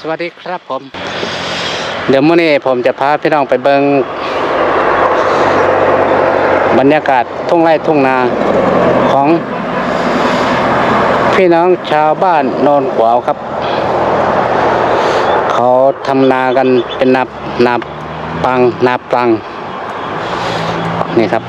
สวัสดีครับผม เดี๋ยวมื้อนี้ผมจะพาพี่น้องไปเบิงบรรยากาศทุ่งไร่ทุ่งนาของ พี่น้องชาวบ้านโนนขวาวครับ เขาทำนากันเป็นนานาปังนาปัง นี่ครับ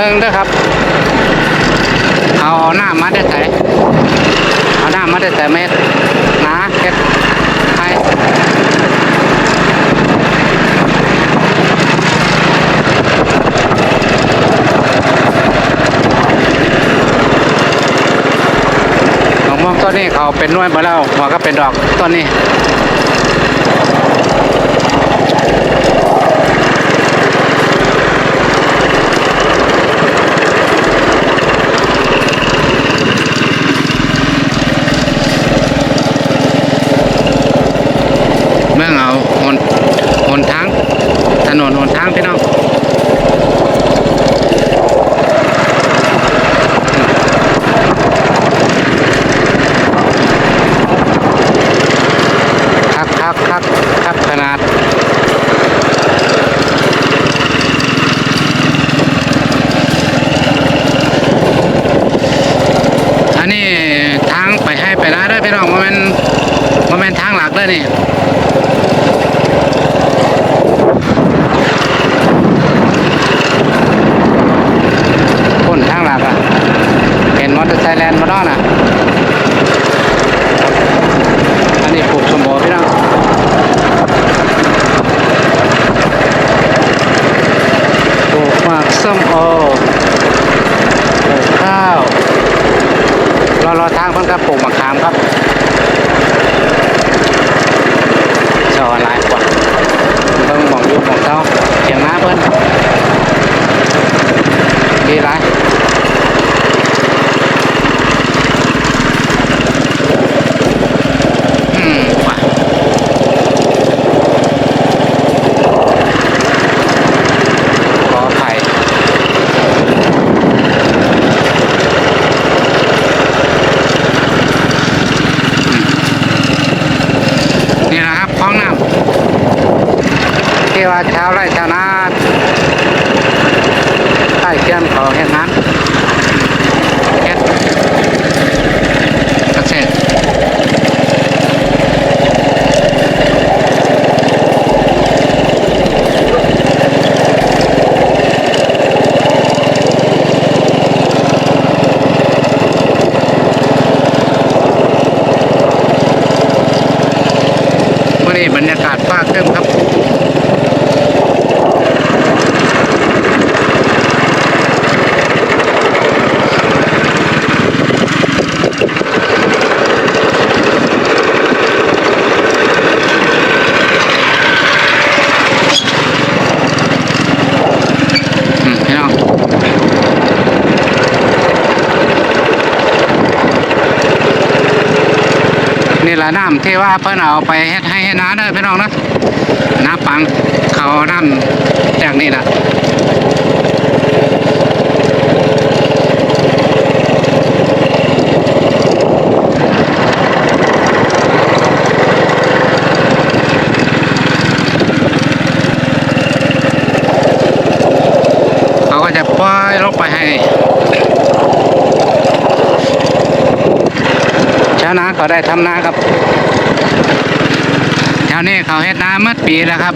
บิ้งเด้วยครับ เอาหน้ามาได้ใส่เอาหน้ามาได้ใส่เม็ดนะเก็ดให้ดอกม่วงต้นนี้เขาเป็นน้วยมาแล้วหัวก็เป็นดอกต้นนี้ เมื่อเอาหนหนทาง ถนนหนทางพี่น้องคักคักคักคักขนาด อันนี้ทางไปให้ นี่น้องมันว่ามันทางหลักเลยนี่คนทางหลักอะเห็นมอเตอร์ไซค์แลนด์มาดอนอะอันนี้ปลูกสมบูรณ์พี่น้องปลูกหมากส้มโอปลูกข้าวรอรอทางเพิ่นก็ปลูกมะขามครับชอ หลายกว่าเบิ่งมองอยู่หมองเต้าเสียงน้าเพิ่นดีหลายอืมว่ะขออภัย นี่นะครับคลองน้ำที่ ว่าชาวไร่ชาวนาใต้เคียนเขาเห็นนั้นเฮ็ดเกษตรวันนี้บรรยากาศฟ้าครึ้มครับ อืมพี่น้องนี่แห ละน้ำที่ว่าเพิ่นเอาไปเฮ็ดให้ให้น้าเด้อพี่น้องนะน้าปังเขาเอาน้ำจากนี่แหละาวนาเขาได้ทำนาครับแถวนี้เขาเฮ็ดนาเมื่อปีแล้วครับ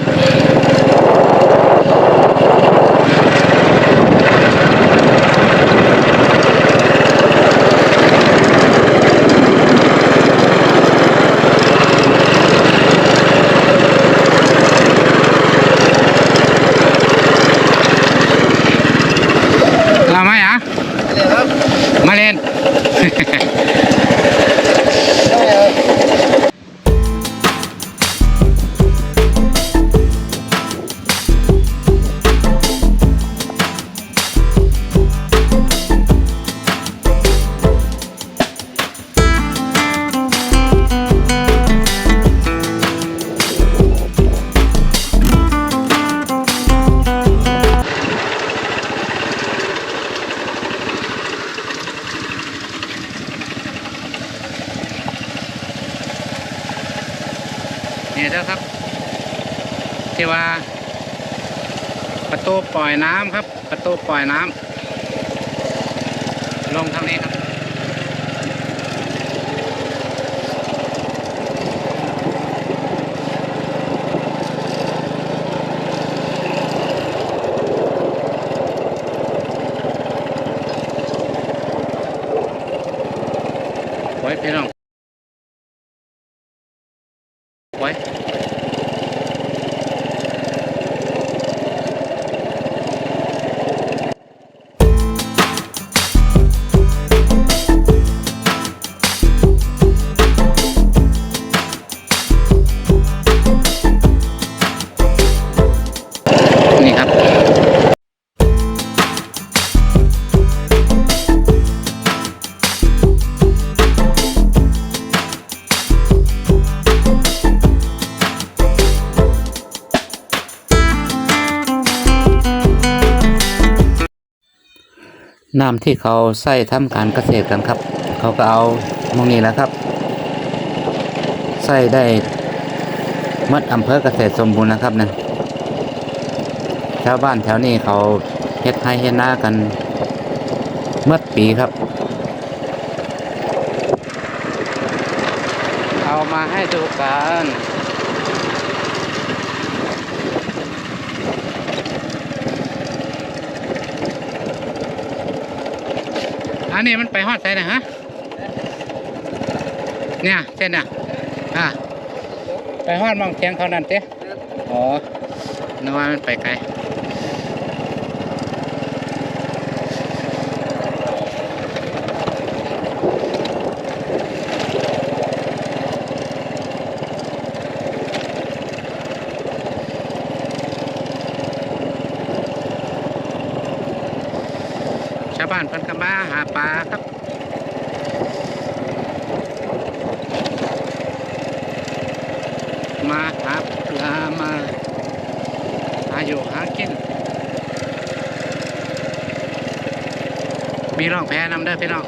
ล่อยน้ำ น้ำที่เขาใส่ทำการเกษตรกันครับ เขาก็เอามองนี้แหล้วครับ ใส่ได้มัดอำเภอเกษตรสมบูรณ์นะครับเนี่ยชาวบ้านแถวนี้เขาเฮ็ดให้เฮ็ดหน้ากันเมื่อปีครับ เอามาให้ดูกัน อันนี้มันไปฮอดใส่นะฮะเนี่ยเส้นน่ะอะไปฮอดหมองเทียงเขานั่นเต้อ๋อนึกว่ามันไปไกล ชาวบ้านเพิ่นก็มาหาปลาครับ มาหาปลามาหาอยู่หากิน มีร่องแพน้ำได้พี่น้อง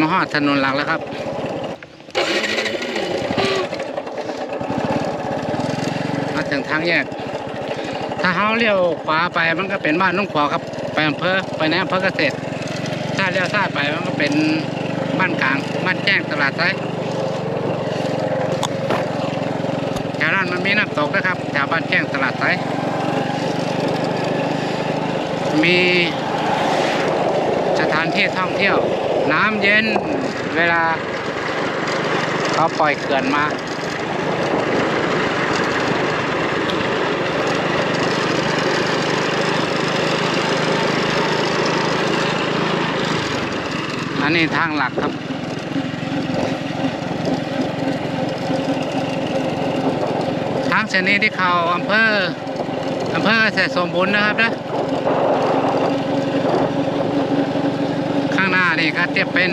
มาฮอดถนนหลักแล้วครับมาถึงทางแยก ถ้าเฮาเลี้ยวขวาไปมันก็เป็นบ้านนุ่งขวาครับ ไปอำเภอไปในอำเภอเกษตร ถ้าเลี้ยวซ้ายไปมันก็เป็นบ้านกลาง บ้านแจ้งตลาดไซแถวนั้นมันมีน้ำตกนะครับแถวบ้านแจ้งตลาดไซมีสถานที่ท่องเที่ยว น้ำเย็นเวลาเขาปล่อยเขื่อนมา อันนี้ทางหลักครับทางเส้นนี้ที่เขาอำเภออำเภอเกษตรสมบูรณ์นะครับนะข้างห น้านี่ก็จะเป็น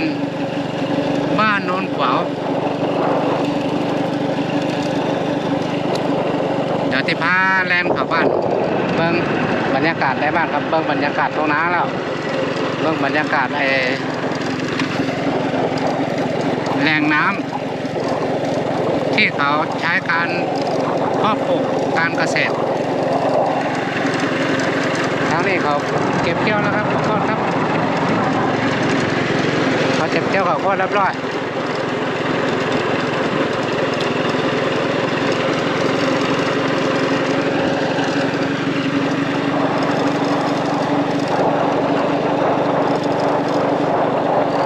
บ้านโนนขวาวเดี๋ยวที่พาแลนเข้าบ้าน เบิ้งบรรยากาศได้บ้างครับเบิ้งบรรยากาศตรงน้าแล้วเบิ้งบรรยากาศไอแหล่งน้ำที่เขาใช้การเพาะปลูกการเกษตรทางนี้เขาเก็บเกี่ยวแล้วครับขอโทษครับ เขาเก็บเกี่ยวขาก็เรียบร้อย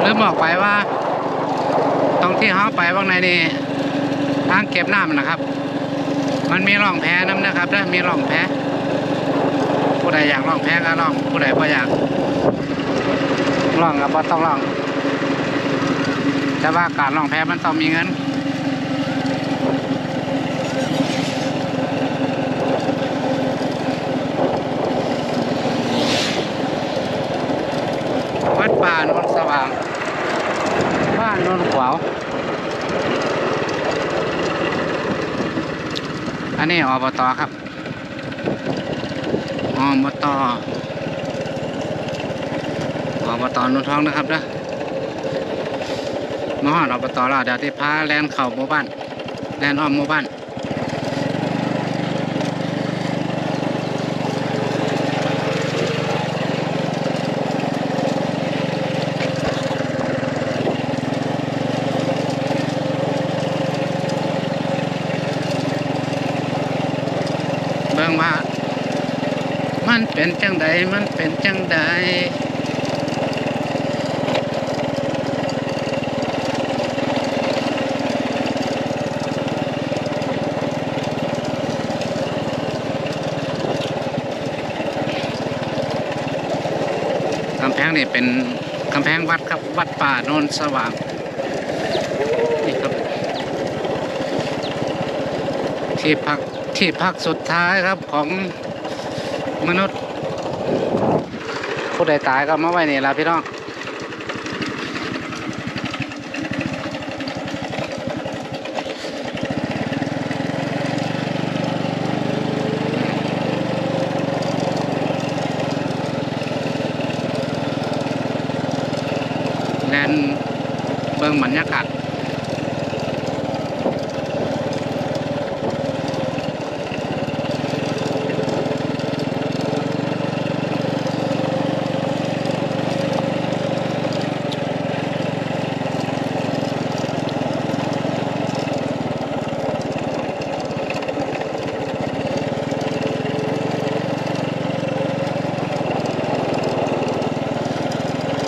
ลืมบอกไปว่า ตรงที่เขาไปว่างในนี่ทางเก็บน้ำนะครับ มันมีร่องแพน้ำนะครับนะมีร่องแพผู้ใดอยากร่องแพก็ร่องผู้ใดไม่อยากร่องก็บ่ต้องร่อง แต่ว่าการร่องแพมันต้องมีเงินวัดป่านนสว่าง บ้านนนขวาว อันนี้อบตครับอบตอบตนนทองนะครับนะ มาฮอดอบตแล้วเดี๋ยวที่พาแลนเข่าหมู่บ้านแลนอ้อมหมู่บ้านเบิ่งว่า มันเป็นจังใดมันเป็นจังใด กำแพงนี่ เป็นกำแพงวัดครับ วัดป่าโนนสว่างนี่ครับ ที่พักที่พักสุดท้ายครับของมนุษย์ ผู้ใดตายก็มาไว้นี่ละพี่น้องแลนเบิ่งบรรยากาศ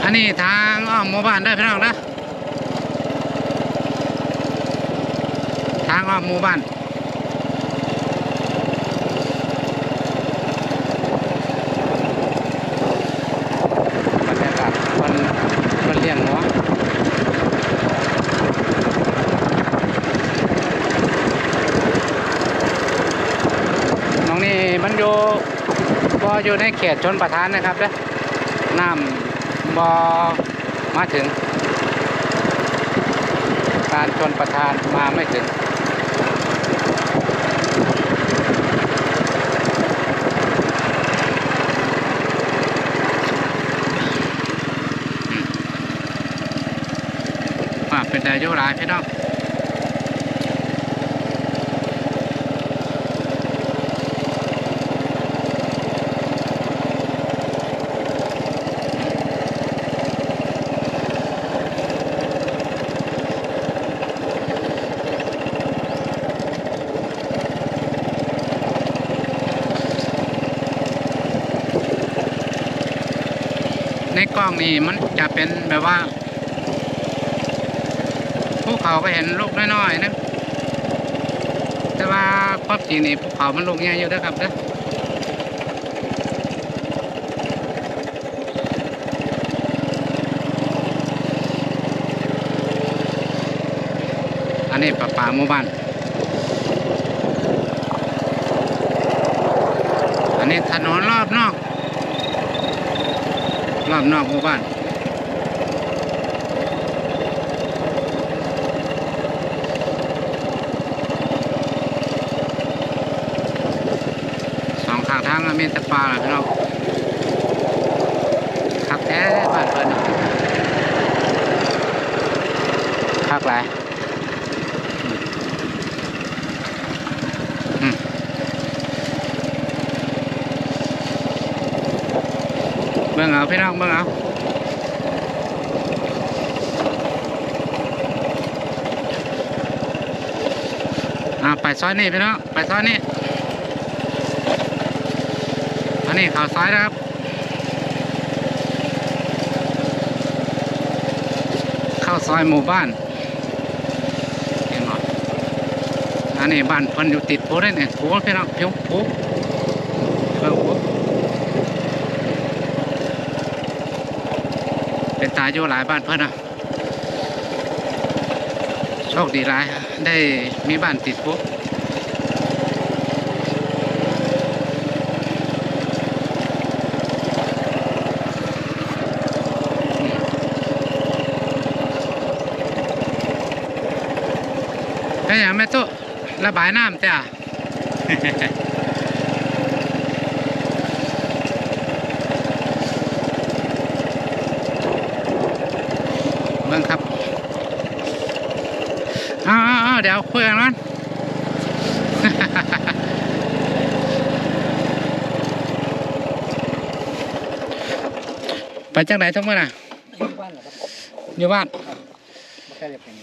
อันนี้ทางอ้อมหมู่บ้านได้พี่น้องนะทางอ้อมหมู่บ้านบรรยากาศมันมันเลี้ยงหัวน้องนี่มันอยู่บ่อยู่ในเขตชนประทานนะครับเด้อน้ำบอมาถึงการชนประทานมาไม่ถึง เป็นนายกหลายพี่น้องในกล้องนี่มันจะเป็นแบบว่า เขาก็เห็นลูกน้อยๆนะแต่ว่าความจริงนี่ภูเขามันลูกใหญ่อยู่เด้อครับเด้ออันนี้ป่าป่าหมู่บ้านอันนี้ถนนรอบนอก รอบนอกหมู่บ้าน สองข้างทางก็มีแต่ ป่าแหละพี่น้องคักแท้บ้านเพิ่นน่ะคักหลายอืมอืมเบิ่งเอาพี่น้องเบิ่งเอาไปซ้อยนี้พี่น้องไปซ้อยนี้ อั นนี้ข่าวซ้ายนะครับ เข้าซอยหมู่บ้านเห็นไหมอันนี้บ้านพิ่นอยู่ติดภูได้เนี่ยภูพี่น้องผิวภูเออภูเป็นตายอยู่หลายบ้านเพิ่อนนะโชคดีหลาย ได้มีบ้านติดภูก็อย่างแม่ตุ๊ ระบายน้ำจ้ะเบิ่งครับอ้าวอ้าวอ้าวเดี๋ยวคุยกันมันไปจากไหนทั้งหมดอะอยู่บ้านเหรอครับอยู่บ้านไม่ใช่จะเป็น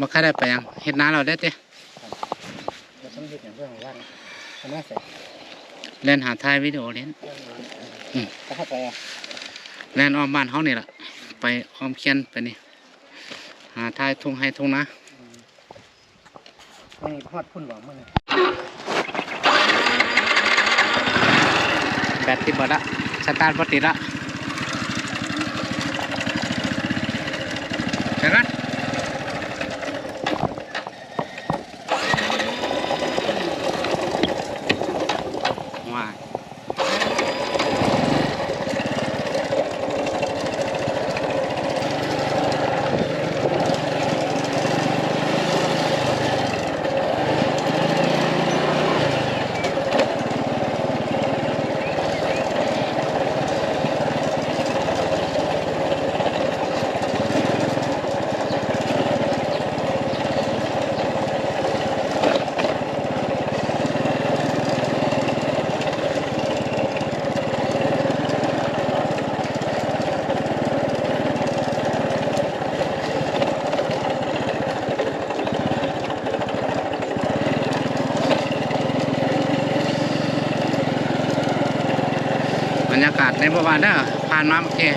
มาค่ได้ไปยังเห็ดนาเราได้เต้ น้าใส่เล่นหาถ่ายวิดีโอเล่นอืมก็เข้าไปอะเล่นอ้อมบ้านเขานี่แหละไปอ้อมเคียนไปนี่ หาถ่ายทุ่งให้ทุ่งนะไม่พอดพุ่นหวังมันเลยแบตติดเบิดละสตาร์ทบ่ติดละเดี๋ยวกันว้ายบ รรยากานบ้านผ่านมาเมื่อกี้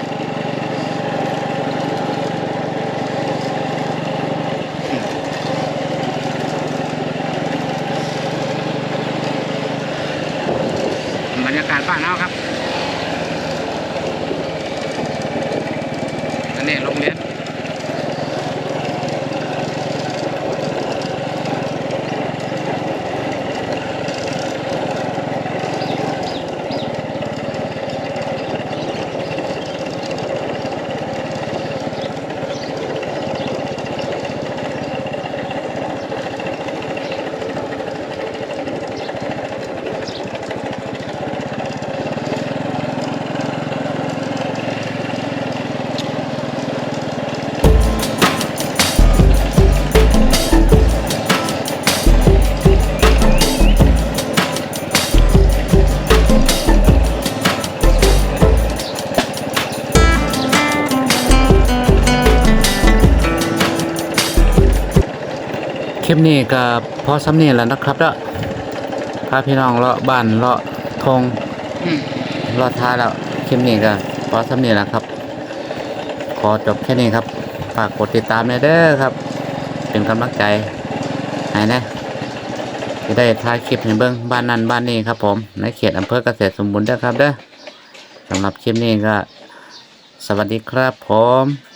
ลิปนี้ก็พอสำเนียงแล้วนะครับเด้อพาพี่น้องเลาะบ้านเลาะทงเลาะท้าแล้วคลิปนี้ก็พอสำเนียงแล้วครับ ขอจบแค่นี้ครับ ฝากกดติดตามเด้อครับ เป็นกำลังใจให้นะจะได้ถ่ายคลิปให้เบิ้องบ้านนั้นบ้านนี้ครับ ผมในเขตอำเภอเกษตรสมบูรณ์เด้อครับเด้อสำหรับคลิปนี้ก็ สวัสดีครับผม